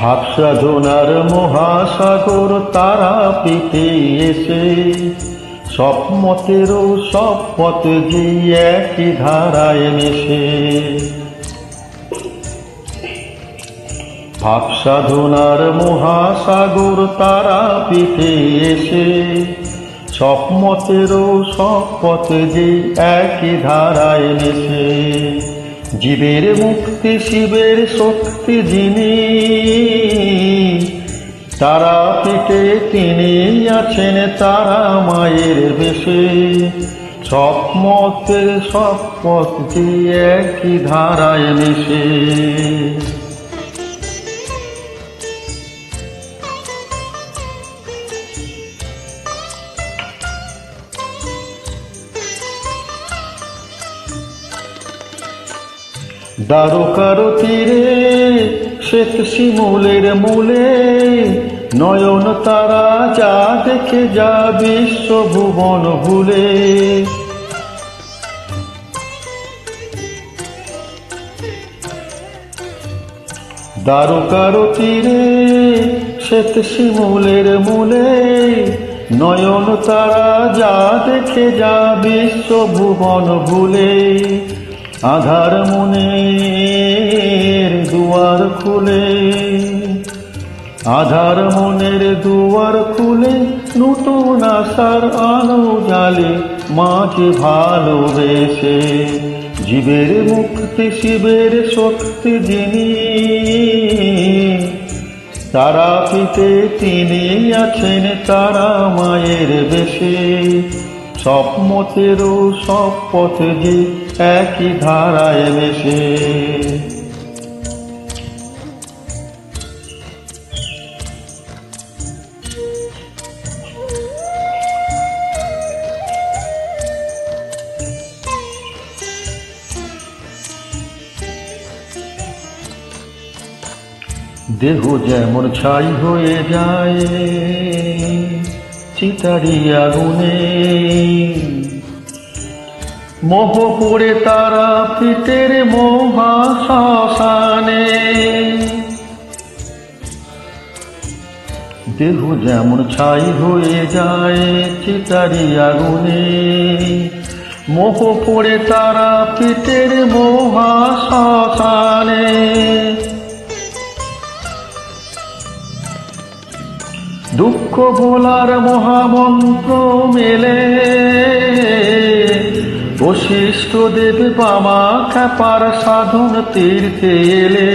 ভাবসাধনার মহাসাগর তারা পিতে এসে সব মতেরও সব পথে যে একই ধারায় মেশে। ভাবসাধনার মহাসাগর তারা পিঠে এসে সব মতেরও সব পথে যে একই ধারায় মেশে। জীবের মুক্তি, শিবের শক্তি যিনি তারা পিঠে তিনি আছেন, তারা মায়ের বেশে। সব মতের সব পথ একই ধারায় মেশে। দ্বারকার তীরে শ্বেত শিমুলের মূলে, নয়ন তারা যা দেখে যা বিশ্ব ভুবন ভুলে। দ্বারকার তীরে শ্বেত শিমুলের মূলে, নয়ন তারা যা দেখে যা বিশ্ব ভুবন ভুলে। আধার দুয়ার খুলে, আধার মনের দুয়ার খুলে, নতুন আশার আলো জালে মাঝে ভালোবেসে। জীবের মুক্তি, শিবের শক্তি যিনি, তারা পিতে তিনি আছেন, তারা মায়ের বেশে। সব মতেরও সব পথে যে একই ধারায় মেশে। দেহ যেমন ছাই হয়ে যায়, চিতারি আগুনে। মোহ পড়ে তারা পিতের মোহা মহাশ্মশানে। দেহ যেমন ছাই হয়ে যায়, চিতারি আগুনে। মোহ পড়ে তারা পিতের মোহা মহাশ্মশানে। দুঃখ ভোলার মহামন্ত্র মেলে। বশিষ্ঠ দেব বামা খ্যাপার সাধন তীর্থে এলে।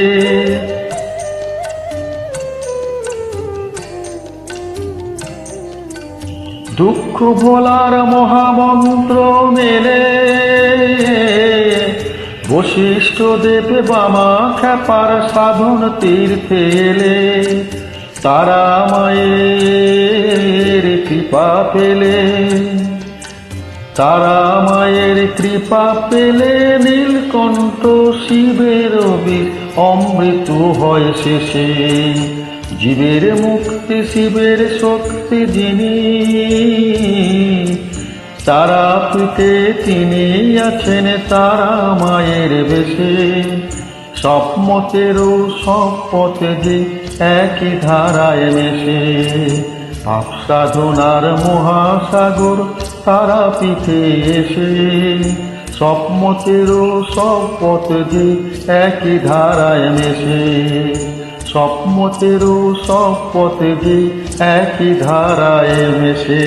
দুঃখ ভোলার মহামন্ত্র মেলে। বশিষ্ঠ দেব বামা খ্যাপার সাধন তীর্থে এলে। তারা মায়ের কৃপা পেলে। তারা মায়ের কৃপা পেলে নীলকণ্ঠ শিবের বীর অমৃত হয় শেষে। জীবের মুক্তি, শিবের শক্তি যিনি, তারা পিতে তিনি আছেন তারা মায়ের বেশে। সব মতেরও সব পথে যে একই ধারায় মেশে পাপ সাধনার মহাসাগর তারা পিঠে এসে। সব মতেরও সব পথে যে একই ধারায় মেশে সব মতেরও সব পথে যে একই ধারায় মেশে